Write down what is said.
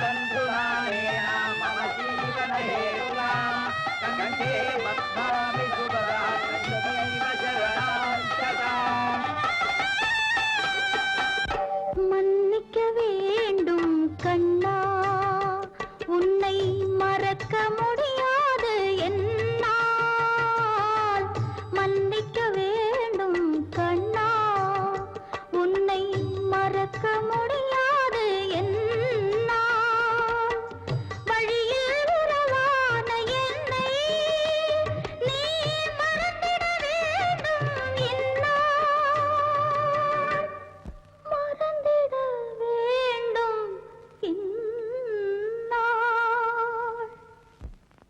तन्धुनाय